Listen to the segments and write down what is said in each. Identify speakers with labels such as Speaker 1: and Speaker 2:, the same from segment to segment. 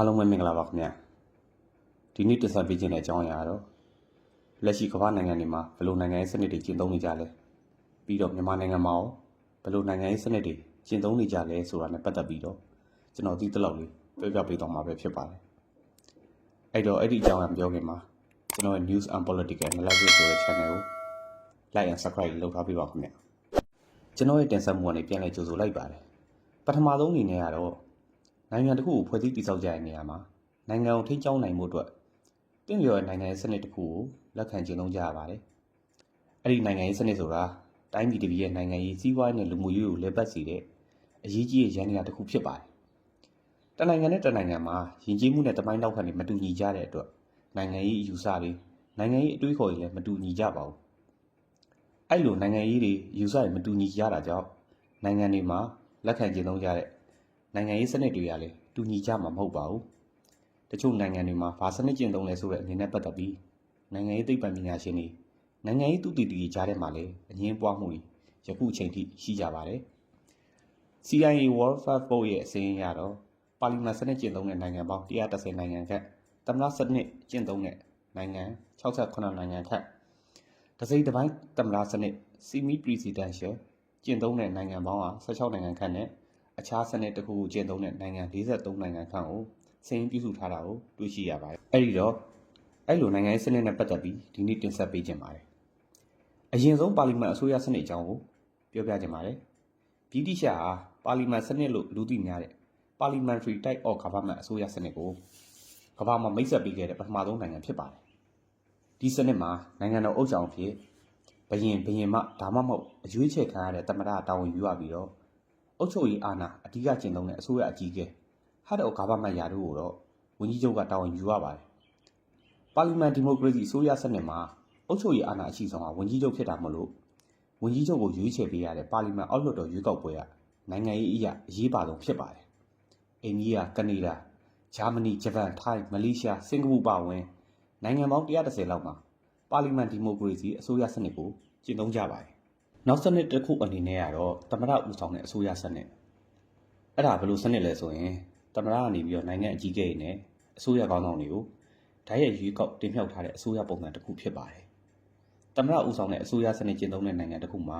Speaker 1: အားလုံးပဲမင်္ဂလာပါခင်ဗျာဒီနေ့တင်ဆက်ပေးခြင်းတဲ့အကြောင်းအရာကတော့လက်ရှိကမ္ဘာနိုင်ငံတွေမှာဘယ်လိုနိုင်ငံရေးစနစ်တွေကျင့်သုံးနေကြလဲပြီးတော့မြန်မာနိုင်ငံမှာရောဘယ်လိုနိုင်ငံရေးစနစ်တွေကျင့်သုံးနေကြလဲဆိုတာနဲ့ပတ်သက်ပြီးတော့ကျွန်တော်သိသလောက်လေးပြောပြပေးသွားမှာပဲဖြစ်ပါတယ်အဲ့တော့အဲ့ဒီအကြောင်းအရာပြောခင်မှာကျွန်တော်ရဲ့ News and Political Analysis ဆိုတဲ့ channel ကို like and subscribe လုပ်ထားပေးပါခင်ဗျာကျွန်တော်ရဲ့တင်ဆက်မှုကနေပြန်လည်ကြိုဆိုလိုက်ပါတယ်ပထမဆုံးအနေနဲ့ကတော့ နိုင်ငံတစ်ခုကိုဖွဲ့စည်းတည်ဆောက်ကြတဲ့နေရာမှာနိုင်ငံကိုထိန်းကျောင်းနိုင်မှုအတွက်တင့်လျော်တဲ့နိုင်ငံရေးစနစ်တစ်ခုကိုလက်ခံကျင့်သုံးကြရပါတယ်။အဲ့ဒီနိုင်ငံရေးစနစ်ဆိုတာတိုင်းပြည်တစ်ပြည်ရဲ့နိုင်ငံရေးစီးပွားရေးနဲ့လူမှုရေးကိုလက်ပတ်စီတဲ့အရေးကြီးတဲ့ရန်ရာတစ်ခုဖြစ်ပါတယ်။တနိုင်ငံနဲ့တနိုင်ငံမှာယဉ်ကျေးမှုနဲ့တမိုင်းနောက်ခံတွေမတူညီကြတဲ့အတွက်နိုင်ငံရေးအယူဆတွေနိုင်ငံရေးအတွေးခေါ်တွေလည်းမတူညီကြပါဘူး။အဲ့လိုနိုင်ငံရေးတွေအယူဆတွေမတူညီကြတာကြောင့်နိုင်ငံတွေမှာလက်ခံကျင့်သုံးကြတဲ့ နိုင်ငံရေးစနစ်တွေကလည်းတူညီကြမှာမဟုတ်ပါဘူး။တချို့နိုင်ငံတွေမှာဘာစနစ်ကျင့်သုံးလဲဆိုတဲ့အနေနဲ့ပတ်သက်ပြီးနိုင်ငံရေးသိပ္ပံပညာရှင်တွေနိုင်ငံရေးသူတည်တည်ကြားထဲမှာလည်းအငင်းပွားမှုတွေယခုအချိန်ထိရှိကြပါတယ်။ CIA World Factbook ရဲ့အစည်းအဝေးရတော့ပါလီမန်စနစ်ကျင့်သုံးတဲ့နိုင်ငံပေါင်း130နိုင်ငံခန့်သမ္မတစနစ်ကျင့်သုံးတဲ့နိုင်ငံ68နိုင်ငံခန့်တစိမ့်တစ်ပိုင်းသမ္မတစနစ် semi presidential ကျင့်သုံးတဲ့နိုင်ငံပေါင်းဟာ16နိုင်ငံခန့်နဲ့ အခြားစနစ်တစ်ခုကိုကျင့်သုံးတဲ့နိုင်ငံ43နိုင်ငံခန့်ကိုစင်ပြုစုထားတာကိုတွေ့ရှိရပါတယ်။အဲဒီတော့အဲ့လိုနိုင်ငံရေးစနစ်နဲ့ပတ်သက်ပြီးဒီနေ့တင်ဆက်ပေးခြင်းပါတယ်။အရင်ဆုံးပါလီမန်အစိုးရစနစ်အကြောင်းကိုပြောပြခြင်းပါတယ်။ဗြိတိရှဟာပါလီမန်စနစ်လို့လူသိများတဲ့ Parliamentary Type of Government အစိုးရစနစ်ကိုကမ္ဘာမှာမိတ်ဆက်ပေးခဲ့တဲ့ပထမဆုံးနိုင်ငံဖြစ်ပါတယ်။ဒီစနစ်မှာနိုင်ငံတော်အုပ်ချုပ်ဖြစ်ဘရင်ဘရင်မဒါမှမဟုတ်အရွေးချယ်ခံရတဲ့တမရတာဝန်ယူရပြီးတော့ အုပ်ချုပ်ရေးအာဏာအဓိကကျင့်သုံးတဲ့အစိုးရအကြီးအကဲဟတ်တော်ကဘာမတ်ယာတို့ကိုတော့ဝန်ကြီးချုပ်ကတာဝန်ယူရပါတယ်။ပါလီမန်ဒီမိုကရေစီအစိုးရစနစ်မှာအုပ်ချုပ်ရေးအာဏာအရှိဆုံးကဝန်ကြီးချုပ်ဖြစ်တာမလို့ဝန်ကြီးချုပ်ကိုရွေးချယ်ပေးရတဲ့ပါလီမန်အောက်လွှတ်တော်ရွေးကောက်ပွဲကနိုင်ငံရေးအရာအရေးပါဆုံးဖြစ်ပါတယ်။အိန္ဒိယ၊ကနေဒါ၊ဂျာမနီ၊ဂျပန်၊ထိုင်း၊မလေးရှား၊စင်ကာပူပါဝင်နိုင်ငံပေါင်း130လောက်မှာပါလီမန်ဒီမိုကရေစီအစိုးရစနစ်ကိုကျင့်သုံးကြပါတယ်။ နောက်စနစ်တစ်ခုအနေနဲ့ကတော့သမရဦးဆောင်တဲ့အစိုးရစနစ်အဲ့ဒါဘယ်လိုစနစ်လဲဆိုရင်သမရကနေပြီးတော့နိုင်ငံအကြီးအကဲတွေနဲ့အစိုးရကောင်းဆောင်တွေကိုဓာတ်ရိုက်ရွေးကောက်တင်မြှောက်ထားတဲ့အစိုးရပုံစံတစ်ခုဖြစ်ပါတယ်။သမရဦးဆောင်တဲ့အစိုးရစနစ်ကျင့်သုံးတဲ့နိုင်ငံတစ်ခုမှာ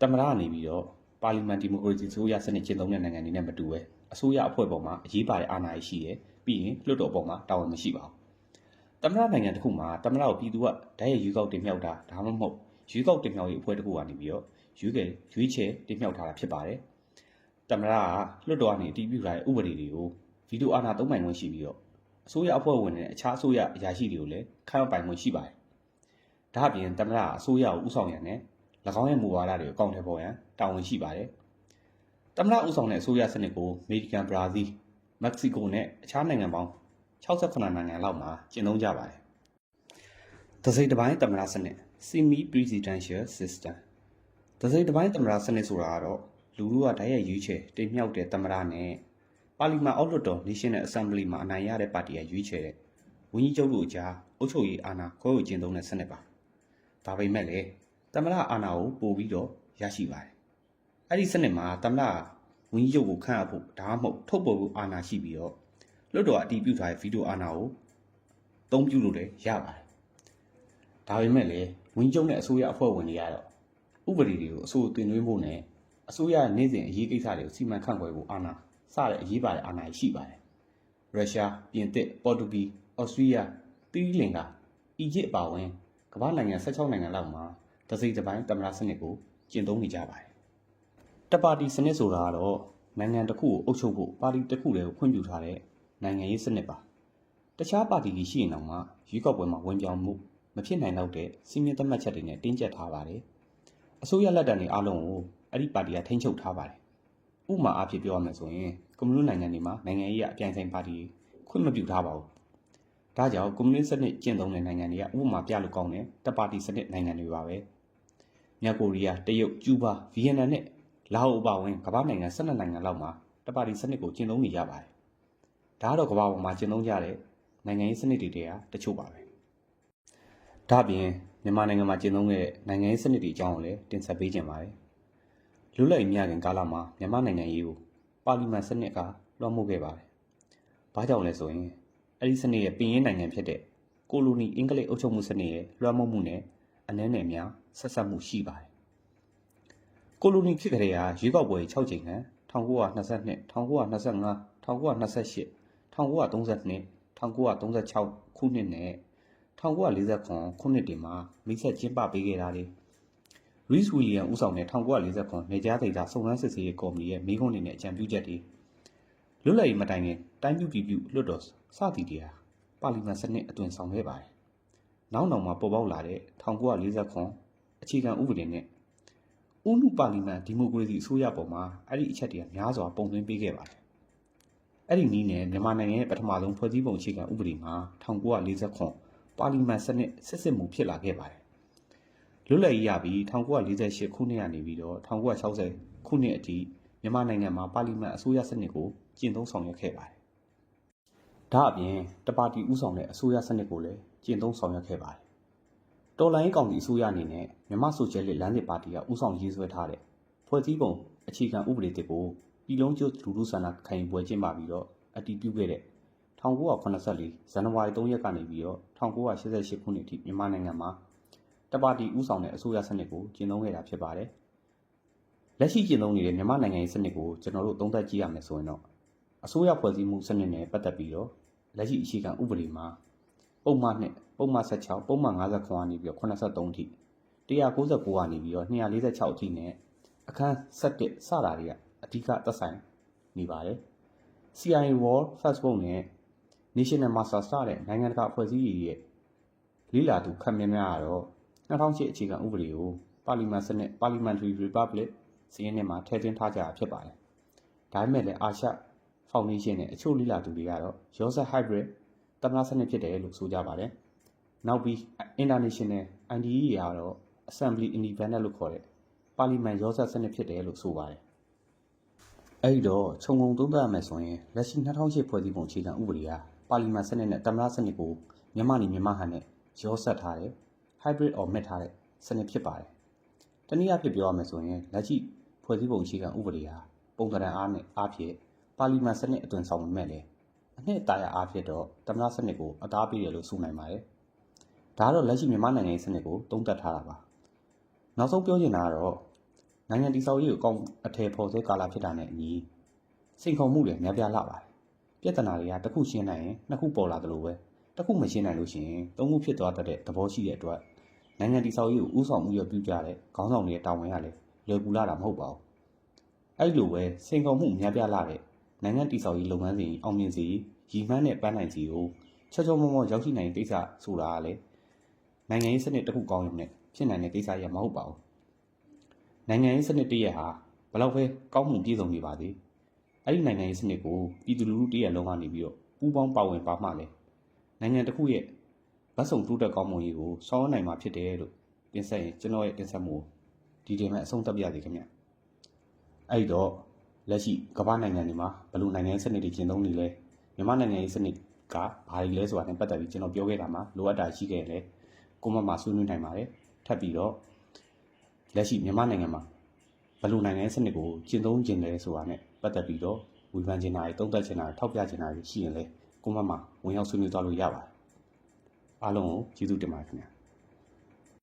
Speaker 1: သမရကနေပြီးတော့ပါလီမန်ဒီမိုကရေစီအစိုးရစနစ်ကျင့်သုံးတဲ့နိုင်ငံတွေနဲ့မတူပဲအစိုးရအဖွဲ့ပေါ်မှာအရေးပါတဲ့အာဏာရှိတယ်ပြီးရင်လွှတ်တော်ပေါ်မှာတာဝန်မရှိပါဘူး။သမရနိုင်ငံတစ်ခုမှာသမရကိုပြည်သူကဓာတ်ရိုက်ရွေးကောက်တင်မြှောက်တာဒါမှမဟုတ် ရွေးကောက်တင်မြှောက်ရေးအဖွဲ့တစ်ခုကနေပြီးတော့ရွေးကရွေးချယ်တင်မြှောက်ထားတာဖြစ်ပါတယ်။တမရကလွှတ်တော်ကနေအတည်ပြုထားတဲ့ဥပဒေတွေကိုဗီဒီယိုအာဏာသုံးပိုင်ခွင့်ရှိပြီးတော့အစိုးရအဖွဲ့ဝင်တွေနဲ့အခြားအစိုးရအရာရှိတွေကိုလည်းခန့်အပ်ပိုင်ခွင့်ရှိပါတယ်။ဒါအပြင်တမရကအစိုးရကိုဥဆောင်ရန်နဲ့၎င်းရဲ့မူဝါဒတွေကိုအကောင့်ထဲပေါ်ရန်တာဝန်ရှိပါတယ်။တမရဥဆောင်တဲ့အစိုးရစနစ်ကိုအမေရိကန်၊ဘရာဇီး၊မက္ကဆီကိုနဲ့အခြားနိုင်ငံပေါင်း68နိုင်ငံလောက်မှာကျင့်သုံးကြပါတယ်။ တစိမ့်တစ်ပိုင်းတမရစနစ် semi presidential system တစိမ့်တစ်ပိုင်းသမ္မတစနစ်ဆိုတာကတော့လူလူကတိုက်ရိုက်ရွေးချယ်တင်မြှောက်တဲ့သမ္မတနဲ့ပါလီမန်အောက်လွှတ်တော် National Assembly မှာအနိုင်ရတဲ့ပါတီကရွေးချယ်တဲ့ဝန်ကြီးချုပ်တို့အကြားအုပ်ချုပ်ရေးအာဏာခွဲဝေကျင့်သုံးတဲ့စနစ်ပါဒါပေမဲ့လည်းသမ္မတအာဏာကိုပို့ပြီးတော့ရရှိပါတယ်အဲ့ဒီစနစ်မှာသမ္မတဝန်ကြီးချုပ်ကိုခန့်အပ်ဖို့ဒါမှမဟုတ်ထုတ်ပေါ်ဖို့အာဏာရှိပြီးတော့လွှတ်တော်အတည်ပြုထားတဲ့ဗီဒီယိုအာဏာကိုအသုံးပြုလို့လည်းရပါတယ် ဒါပေမဲ့လည်းဝန်ကြီးချုပ်နဲ့အစိုးရအဖွဲ့ဝင်တွေကတော့ဥပဒေတွေကိုအစိုးတင်သွင်းဖို့နဲ့အစိုးရနေ့စဉ်အရေးကိစ္စတွေကိုစီမံခန့်ခွဲဖို့အာဏာစတဲ့အရေးပါတဲ့အာဏာရှိပါတယ်။ရုရှား၊ပြင်သစ်၊ပေါ်တူဂီ၊အော်စတြီးယား၊သီရိလင်္ကာ၊အီဂျစ်အပါအဝင်ကမ္ဘာနိုင်ငံ16နိုင်ငံလောက်မှာတစိမ့်တစ်ပိုင်းသမ္မတစနစ်ကိုကျင့်သုံးနေကြပါတယ်။တပါတီစနစ်ဆိုတာကတော့နိုင်ငံတစ်ခုကိုအုပ်ချုပ်ဖို့ပါတီတစ်ခုတည်းကိုခွင့်ပြုထားတဲ့နိုင်ငံရေးစနစ်ပါ။တခြားပါတီကြီးရှိရင်တော့မှရွေးကောက်ပွဲမှာဝင်ပြောင်းမှု မဖြစ်နိုင်တော့တဲ့စီမင်းသတ်မှတ်ချက်တွေနဲ့တင်းကျပ်ထားပါတယ်။အစိုးရလက်တံတွေအားလုံးကိုအဲ့ဒီပါတီကထိန်းချုပ်ထားပါတယ်။ဥပမာအားဖြင့်ပြောရမယ်ဆိုရင်ကွန်မြူနစ်နိုင်ငံတွေမှာနိုင်ငံရေးအပြိုင်ဆိုင်ပါတီခွင့်မပြုထားပါဘူး။ဒါကြောင့်ကွန်မြူနစ်စနစ်ကျင့်သုံးတဲ့နိုင်ငံတွေကဥပမာပြလို့ကောင်းတဲ့တပါတီစနစ်နိုင်ငံတွေပါပဲ။မြောက်ကိုရီးယား၊တရုတ်၊ကျူးဘား၊ဗီယက်နမ်နဲ့လာအိုအပါအဝင်ကမ္ဘာနိုင်ငံ12နိုင်ငံလောက်မှာတပါတီစနစ်ကိုကျင့်သုံးနေကြပါတယ်။ဒါကတော့ကမ္ဘာပေါ်မှာကျင့်သုံးကြတဲ့နိုင်ငံရေးစနစ်တွေတည်းဟာတချို့ပါပဲ။ ဒါ့အပြင်မြန်မာနိုင်ငံမှာကျင့်သုံးတဲ့နိုင်ငံရေးစနစ်တွေအကြောင်းကိုလည်းတင်ဆက်ပေးခြင်းပါတယ်။လူ့လိုက်မြခင်ကာလမှာမြန်မာနိုင်ငံရေးကိုပါလီမန်စနစ်ကလွှမ်းမိုးခဲ့ပါတယ်ဘာကြောင့်လဲဆိုရင်အဲ့ဒီစနစ်ရဲ့ပင်ရင်းနိုင်ငံဖြစ်တဲ့ကိုလိုနီအင်္ဂလိပ်အုပ်ချုပ်မှုစနစ်ရဲ့လွှမ်းမိုးမှုနဲ့အနှဲနဲ့များဆက်ဆက်မှုရှိပါတယ်ကိုလိုနီဖြစ်ကြတဲ့ဟာရွေးကောက်ပွဲ6ချိန်ခန့်1922 1925 1928 1932 1936ခုနှစ်နဲ့ 1949ခုနှစ်တွေမှာမိတ်ဆက်ကျင်းပပေးခဲ့တာလေ Rees William ဦးဆောင်တဲ့1949နေကြားဒေသစုံစမ်းစစ်ဆေးရေးကော်မတီရဲ့မိခွန်းတွေနဲ့အကြံပြုချက်တွေလွတ်လပ်ရေးမတိုင်ခင်တိုင်းပြုပြည်ပြုလွတ်တော်စသည်တွေဟာပါလီမန်စနစ်အသွင်ဆောင်ခဲ့ပါတယ်။နောက်နောက်မှာပေါ်ပေါက်လာတဲ့1949အခြေခံဥပဒေနဲ့ဥနုပါလီမန်ဒီမိုကရေစီအစိုးရပေါ်မှာအဲ့ဒီအချက်တွေကများစွာပုံသွင်းပေးခဲ့ပါတယ်။အဲ့ဒီနည်းနဲ့မြန်မာနိုင်ငံရဲ့ပထမဆုံးဖွဲ့စည်းပုံအခြေခံဥပဒေမှာ1949 ပါလီမန်စနစ်စစ်စစ်မှုဖြစ်လာခဲ့ပါတယ်။လွတ်လပ်ရေးရပြီး1948ခုနှစ်ကနေပြီးတော့1960ခုနှစ်အထိမြန်မာနိုင်ငံမှာပါလီမန်အစိုးရစနစ်ကိုကျင့်သုံးဆောင်ရွက်ခဲ့ပါတယ်။ဒါအပြင်တပါတီဥဆောင်တဲ့အစိုးရစနစ်ကိုလည်းကျင့်သုံးဆောင်ရွက်ခဲ့ပါတယ်။တော်လိုင်းကောင်စီအစိုးရအနေနဲ့မြန်မာဆိုရှယ်လစ်လမ်းစဉ်ပါတီကဥဆောင်ရေးဆွဲထားတဲ့ဖွဲ့စည်းပုံအခြေခံဥပဒေတစ်ကိုပြည်လုံးကျွတ်လူလူဆန္ဒခံယူပွဲကျင်းပပြီးတော့အတည်ပြုခဲ့တဲ့ 1984ဇန်နဝါရီ3ရက်ကနေပြီးတော့1988ခုနှစ်အထိမြန်မာနိုင်ငံမှာတပါတီဥဆောင်တဲ့အစိုးရစနစ်ကိုကျင့်သုံးခဲ့တာဖြစ်ပါတယ်။လက်ရှိကျင့်သုံးနေတဲ့မြန်မာနိုင်ငံရဲ့စနစ်ကိုကျွန်တော်တို့သုံးသပ်ကြည့်ရမယ်ဆိုရင်တော့အစိုးရဖွဲ့စည်းမှုစနစ်နဲ့ပတ်သက်ပြီးတော့လက်ရှိအခြေခံဥပဒေမှာပုံမှန်နဲ့ပုံမှန်16ပုံမှန်59ကနေပြီးတော့83အထိ199ကနေပြီးတော့246အထိနဲ့အခန်း7စတာတွေကအဓိကသက်ဆိုင်နေပါတယ်။ CIA World Facebook နဲ့ National Master စတဲ့နိုင်ငံတကာအဖွဲ့အစည်းတွေရဲ့လေးလာသူခန့်မှန်းများကတော့2008အခြေခံဥပဒေကိုပါလီမန်စနစ် Parliamentary Republic စီးရင်နဲ့မှာထည့်သွင်းထားကြတာဖြစ်ပါတယ်။ဒါပေမဲ့လည်းအာရှဖောင်ဒေးရှင်းနဲ့အချို့လိလာသူတွေကတော့ Joseph Hybrid တမနာစနစ်ဖြစ်တယ်လို့ဆိုကြပါတယ်။နောက်ပြီး International IDE ကတော့ Assembly Independent လို့ခေါ်တဲ့ပါလီမန်ရောစက်စနစ်ဖြစ်တယ်လို့ဆိုပါတယ်။အဲဒီတော့ခြုံငုံသုံးသပ်ရမယ်ဆိုရင်လက်ရှိ2008ဖွဲ့စည်းပုံအခြေခံဥပဒေဟာ ပါလီမန်စနစ်နဲ့တမနာစနစ်ကိုမြန်မာနေမြန်မာဟန်နဲ့ရောစက်ထားတယ် hybrid or mix ထားတဲ့စနစ်ဖြစ်ပါတယ်။တနည်းအားဖြင့်ပြောရမယ်ဆိုရင်လက်ရှိဖွဲ့စည်းပုံအခြေခံဥပဒေဟာပုံသဏ္ဍာန်အားနဲ့အားဖြင့်ပါလီမန်စနစ်အသွင်ဆောင်မဲ့လေအနှစ်အတာရအားဖြင့်တော့တမနာစနစ်ကိုအသားပေးတယ်လို့ဆိုနိုင်ပါတယ်။ဒါကတော့လက်ရှိမြန်မာနိုင်ငံရဲ့စနစ်ကိုသုံးသပ်ထားတာပါ။နောက်ဆုံးပြောချင်တာကတော့နိုင်ငံတည်ဆောက်ရေးကိုအကောင်အထည်ဖော်ဆဲကာလဖြစ်တာနဲ့အညီစိန်ခေါ်မှုတွေများပြားလာပါတယ်။ ပြဿနာတွေကတစ်ခုရှင်းနိုင်ရင်နှစ်ခုပေါ်လာသလိုပဲတစ်ခုမရှင်းနိုင်လို့ရှိရင်သုံးခုဖြစ်သွားတတ်တဲ့သဘောရှိတဲ့အတွက်နိုင်ငံတည်ဆောက်ရေးကိုဥဆောင်မှုရပြုကြတဲ့ခေါင်းဆောင်တွေရဲ့တာဝန်ရလဲလွယ်ကူလာတာမဟုတ်ပါဘူး။အဲ့လိုပဲစိန်ခေါ်မှုများပြားလာတဲ့နိုင်ငံတည်ဆောက်ရေးလုပ်ငန်းစဉ်အောင်မြင်စီရည်မှန်းတဲ့ပန်းနိုင်စီကိုချောချောမောမောရောက်ရှိနိုင်တဲ့ကိစ္စဆိုတာကလည်းနိုင်ငံရေးစနစ်တစ်ခုကောင်းရုံနဲ့ဖြစ်နိုင်တဲ့ကိစ္စရမဟုတ်ပါဘူး။နိုင်ငံရေးစနစ်တစ်ရက်ဟာဘယ်လောက်ပဲကောင်းမှုပြည့်စုံနေပါသေး။ အဲ့ဒီနိုင်ငံရေးစနစ်ကိုပြည်သူလူထုတစ်ရက်လုံးကနေပြီးတော့ပူးပေါင်းပါဝင်ပါမှလည်းနိုင်ငံတစ်ခုရဲ့ဗတ်စုံတိုးတက်ကောင်းမွန်ရေးကိုဆောင်ရွက်နိုင်မှာဖြစ်တယ်လို့တင်ဆက်ရင်ကျွန်တော်ရဲ့တင်ဆက်မှုဒီတင်မဲ့အဆုံးသတ်ပြရစီခင်ဗျအဲ့ဒီတော့လက်ရှိကမ္ဘာနိုင်ငံတွေမှာဘယ်လိုနိုင်ငံရေးစနစ်တွေကျင့်သုံးနေလဲမြန်မာနိုင်ငံရေးစနစ်ကဘာတွေလဲဆိုတာနဲ့ပတ်သက်ပြီးကျွန်တော်ပြောခဲ့တာမှာလိုအပ်တာရှိခဲ့တယ်ကိုမမဆွေးနွေးနိုင်ပါတယ်ထပ်ပြီးတော့လက်ရှိမြန်မာနိုင်ငံမှာဘယ်လိုနိုင်ငံရေးစနစ်ကိုကျင့်သုံးကျင်လဲဆိုတာနဲ့ ပတ်သက်ပြီးတော့ဝေဖန်ချင်တာတွေတုံ့တက်ချင်တာတွေထောက်ပြချင်တာတွေရှိရင်လဲကိုမမဝင်ရောက်ဆွေးနွေးသွားလို့ရပါတယ်အားလုံးကိုကျေးဇူးတင်ပါတယ်ခင်ဗျာ